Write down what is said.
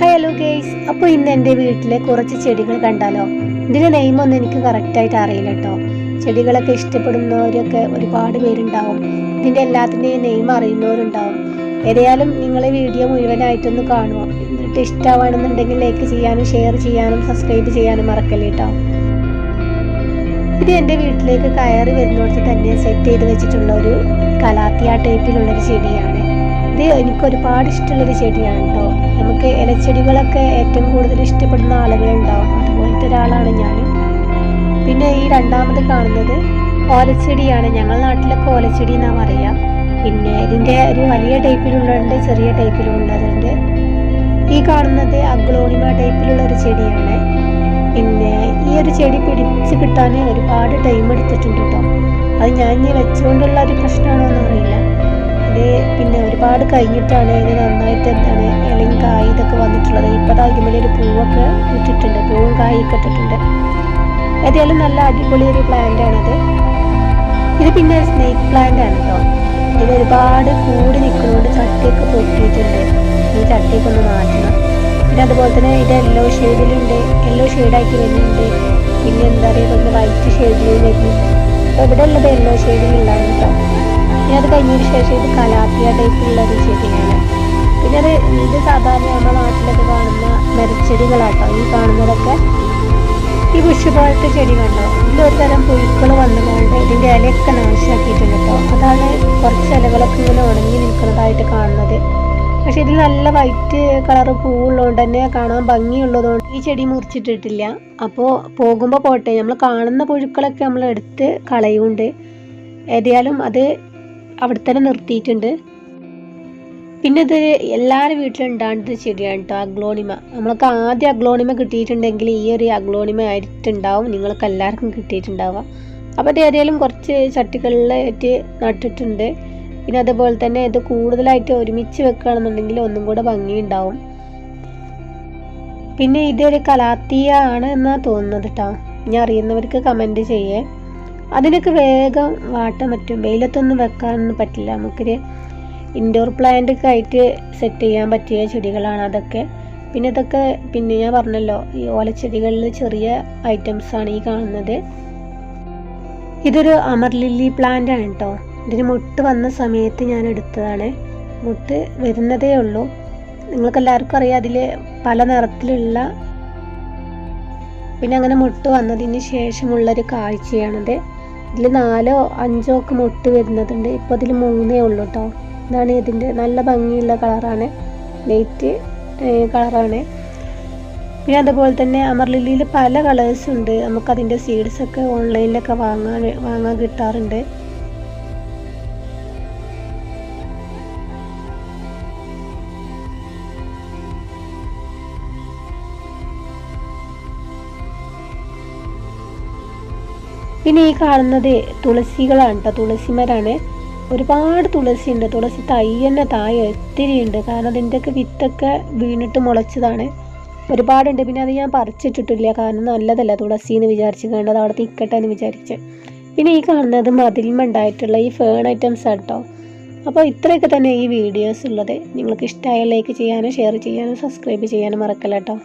Hi hello guys അപ്പോൾ ഇന്ന് എന്റെ വീട്ടിലെ കുറച്ച് ചെടികൾ കണ്ടാലോ? ഇതിന്റെ നെയിമൊന്നും എനിക്ക് കറക്റ്റായിട്ട് അറിയില്ല കേട്ടോ. ചെടികളൊക്കെ ഇഷ്ടപ്പെടുന്നവരൊക്കെ ഒരുപാട് പേരുണ്ടാവും. ഇതിന്റെ എല്ലാത്തിന്റെയും നെയിം അറിയുന്നവരുണ്ടാവും. ഏതായാലും നിങ്ങളെ വീഡിയോ മുഴുവനായിട്ടൊന്ന് കാണുക. എന്നിട്ട് ഇഷ്ടമാണെന്നുണ്ടെങ്കിൽ ലൈക്ക് ചെയ്യാനും ഷെയർ ചെയ്യാനും സബ്സ്ക്രൈബ് ചെയ്യാനും മറക്കല്ലേ കേട്ടോ. ഇത് എന്റെ വീട്ടിലേക്ക് കയറി വരുന്നിടത്ത് തന്നെ സെറ്റ് ചെയ്ത് വെച്ചിട്ടുള്ള ഒരു കലാത്തിയ ടൈപ്പിലുള്ളൊരു ചെടിയാണ്. ഇത് എനിക്ക് ഒരുപാട് ഇഷ്ടമുള്ളൊരു ചെടിയാണ് കേട്ടോ നമുക്ക് ഇലച്ചെടികളൊക്കെ ഏറ്റവും കൂടുതൽ ഇഷ്ടപ്പെടുന്ന ആളുകളുണ്ടാവും. അതുപോലത്തെ ഒരാളാണ് ഞാൻ പിന്നെ ഈ രണ്ടാമത് കാണുന്നത് ഓലച്ചെടിയാണ്. ഞങ്ങൾ നാട്ടിലൊക്കെ ഓലച്ചെടി എന്നാ പറയുക പിന്നെ ഇതിന്റെ ഒരു വലിയ ടൈപ്പിലുള്ളതുണ്ട് ചെറിയ ടൈപ്പിലുള്ളതുണ്ട്. ഈ കാണുന്നത് അഗ്ലോണിമ ടൈപ്പിലുള്ള ഒരു ചെടിയാണ്. പിന്നെ ഈ ഒരു ചെടി പിടിച്ച് കിട്ടാൻ ഒരുപാട് ടൈം എടുത്തിട്ടുണ്ട് കേട്ടോ അത് ഞാൻ ഇനി വെച്ചുകൊണ്ടുള്ള ഒരു പ്രശ്നമാണോ എന്നറിയില്ല ഇത് പിന്നെ ഒരുപാട് കഴിഞ്ഞിട്ടാണ് ഇത് നന്നായിട്ട് എന്താണ് ഇലയും കായും ഇതൊക്കെ വന്നിട്ടുള്ളത്. ഇപ്പോൾ ഇതിൽ ഒരു പൂവൊക്കെ ഇട്ടിട്ടുണ്ട്. പൂവും കായൊക്കെ ഇട്ടിട്ടുണ്ട്. ഏതായാലും നല്ല അടിപൊളി ഒരു പ്ലാന്റ് ആണിത്. ഇത് പിന്നെ സ്നേക്ക് പ്ലാന്റ് ആണ് കേട്ടോ ഇത് ഒരുപാട് കൂടി നിൽക്കുന്നതുകൊണ്ട് ചട്ടിയൊക്കെ പൊട്ടിയിട്ടുണ്ട്. ഈ ചട്ടിയൊക്കെ ഒന്ന് മാറ്റണം. പിന്നെ അതുപോലെ തന്നെ ഇത് യെല്ലോ ഷെയ്ഡിലുണ്ട് യെല്ലോ ഷെയ്ഡാക്കി വരുന്നുണ്ട്. പിന്നെ എന്താ പറയുക വൈറ്റ് ഷെയ്ഡിൽ വരുന്നു. അപ്പോൾ ഉള്ളത് യെല്ലോ ഷെയ്ഡിലുള്ളതാണ് കേട്ടോ പിന്നെ അത് കഴിഞ്ഞതിന് ശേഷം ഇത് കലാത്തിയ ടൈപ്പിലുള്ള ഒരു ചെടിയാണ്. പിന്നെ അത് ഇത് സാധാരണ നമ്മുടെ നാട്ടിലൊക്കെ കാണുന്ന മരച്ചെടികളാട്ടോ. ഈ കാണുന്നതൊക്കെ ഈ ബുഷ് പോലത്തെ ചെടി കണ്ടോ ഇതിലൊരു തരം പുഴുക്കൾ വന്നുകൊണ്ട് ഇതിന്റെ ഇലയൊക്കെ നാശമാക്കിയിട്ടുണ്ട് കേട്ടോ അതാണ് കുറച്ച് ഇലകളൊക്കെ ഇങ്ങനെ ഉണങ്ങി നിൽക്കുന്നതായിട്ട് കാണുന്നത്. പക്ഷെ ഇതിൽ നല്ല വൈറ്റ് കളർ പൂവുള്ളതുകൊണ്ട് തന്നെ കാണാൻ ഭംഗിയുള്ളതുകൊണ്ട് ഈ ചെടി മുറിച്ചിട്ടിട്ടില്ല. അപ്പോൾ പോകുമ്പോൾ പോട്ടെ നമ്മൾ കാണുന്ന പുഴുക്കളൊക്കെ നമ്മൾ എടുത്ത് കളയുണ്ട് ഏതായാലും അത് അവിടെ തന്നെ നിർത്തിയിട്ടുണ്ട്. പിന്നെ ഇത് എല്ലാവരും വീട്ടിലും ഉണ്ടാകുന്നത് ചെടിയാണ് കേട്ടോ അഗ്ലോണിമ. നമ്മൾക്ക് ആദ്യം അഗ്ലോണിമ കിട്ടിയിട്ടുണ്ടെങ്കിൽ ഈ ഒരു അഗ്ലോണിമ ആയിട്ടുണ്ടാവും. നിങ്ങൾക്ക് എല്ലാവർക്കും കിട്ടിയിട്ടുണ്ടാവുക. അപ്പോൾ ഇത് ഏതായാലും കുറച്ച് ചട്ടികളിലായിട്ട് നട്ടിട്ടുണ്ട്. പിന്നെ അതുപോലെ തന്നെ ഇത് കൂടുതലായിട്ട് ഒരുമിച്ച് വെക്കുകയാണെന്നുണ്ടെങ്കിൽ ഒന്നും കൂടെ ഭംഗിയുണ്ടാവും. പിന്നെ ഇതൊരു കലാത്തിയ ആണ് എന്നാണ് തോന്നുന്നത് കേട്ടോ ഞാൻ അറിയുന്നവർക്ക് കമന്റ് ചെയ്യേ. അതിനൊക്കെ വേഗം വാട്ടാൻ പറ്റും. വെയിലത്തൊന്നും വെക്കാനൊന്നും പറ്റില്ല. നമുക്കൊരു ഇൻഡോർ പ്ലാന്റ് ഒക്കെ ആയിട്ട് സെറ്റ് ചെയ്യാൻ പറ്റിയ ചെടികളാണ് അതൊക്കെ. പിന്നെ ഇതൊക്കെ പിന്നെ ഞാൻ പറഞ്ഞല്ലോ ഈ ഓലച്ചെടികളിൽ ചെറിയ ഐറ്റംസ് ആണ് ഈ കാണുന്നത്. ഇതൊരു അമർ ലില്ലി പ്ലാന്റ് ആണ് കേട്ടോ ഇതിന് മുട്ട് വന്ന സമയത്ത് ഞാൻ എടുത്തതാണ്. മുട്ട് വരുന്നതേ ഉള്ളൂ. നിങ്ങൾക്ക് എല്ലാവർക്കും അറിയാം അതിൽ പല നിറത്തിലുള്ള പിന്നെ അങ്ങനെ മുട്ട് വന്നതിന് ശേഷമുള്ളൊരു കാഴ്ചയാണത്. ഇതിൽ നാലോ അഞ്ചോ ഒക്കെ മുട്ട് വരുന്നതുണ്ട്. ഇപ്പോൾ ഇതിൽ മൂന്നേ ഉള്ളൂ കേട്ടോ ഇതാണ് ഇതിന്റെ നല്ല ഭംഗിയുള്ള കളറാണ്. ലൈറ്റ് കളറാണ്. പിന്നെ അതുപോലെ തന്നെ അമർലില്ലിയിൽ പല കളേഴ്സ് ഉണ്ട്. നമുക്കതിന്റെ സീഡ്സൊക്കെ ഓൺലൈനിലൊക്കെ വാങ്ങാൻ വാങ്ങാൻ കിട്ടാറുണ്ട്. പിന്നെ ഈ കാണുന്നത് തുളസികളാണ് കേട്ടോ തുളസിമരാണ്. ഒരുപാട് തുളസി ഉണ്ട് തുളസി തൈ തന്നെ തായ ഒത്തിരി ഉണ്ട്. കാരണം അതിന്റെയൊക്കെ വിത്തൊക്കെ വീണിട്ട് മുളച്ചതാണ്. ഒരുപാടുണ്ട്. പിന്നെ അത് ഞാൻ പറിച്ചിട്ടിട്ടില്ല. കാരണം നല്ലതല്ല തുളസി എന്ന് വിചാരിച്ച്. കണ്ടത് അവിടെ നിൽക്കട്ടെ എന്ന് വിചാരിച്ച്. പിന്നെ ഈ കാണുന്നത് മതിൽമ ഉണ്ടായിട്ടുള്ള ഈ ഫേൺ ഐറ്റംസ് കേട്ടോ അപ്പോൾ ഇത്രയൊക്കെ തന്നെ ഈ വീഡിയോസ് ഉള്ളത്. നിങ്ങൾക്ക് ഇഷ്ടമായ ലൈക്ക് ചെയ്യാനും ഷെയർ ചെയ്യാനും സബ്സ്ക്രൈബ് ചെയ്യാനും മറക്കല്ല കേട്ടോ